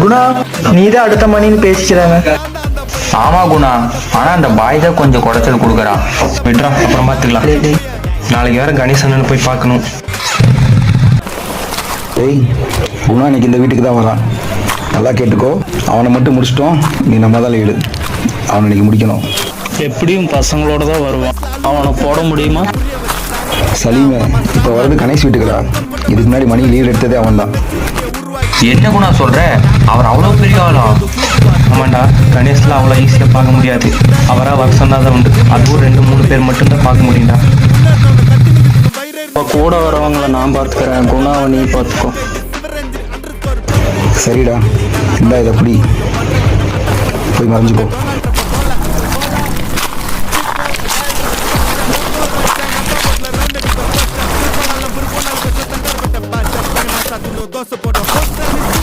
குணா நீ தான் அடுத்த மணின்னு பேசிக்கிறாங்க. ஆமா குணா ஆனா அந்த பாய் தான் கொஞ்சம் குடைச்சல் கொடுக்குறான் விட்றா அப்புறம் பார்த்துக்கலாம். நாளைக்கு வேற கணேசன் போய் பார்க்கணும். ஏய் குணா இன்னைக்கு இந்த வீட்டுக்கு தான் வரான். நல்லா கேட்டுக்கோ. அவனை மட்டும் முடிச்சிட்டோம். நீ நம்ம தான் லீடு அவனை இன்னைக்கு முடிக்கணும். எப்படியும் பசங்களோட தான் வருவான். அவனை போட முடியுமா? சலீமே இப்போ வர்றது கணேஷ் வீட்டுக்குடா. இதுக்கு முன்னாடி மணி லீடு எடுத்ததே அவன் தான் என்ன குணா சொல்ற? அவர் அவ்வளவு பெரிய ஆளா? ஆமாண்டா கணேஷ்ல அவ்வளோ ஈஸியா பார்க்க முடியாது. அவரா வர சொன்னாதான் உண்டு. அதுவும் ரெண்டு மூணு பேர் மட்டும்தான் பார்க்க முடியும்டா. இப்போ கூட வரவங்களை நான் பார்த்துக்கிறேன். குணாவை நீ பார்த்துக்கோ. சரிடா இந்தா இதை அப்படி போய் மறைஞ்சுக்கோ. no gosto por oposto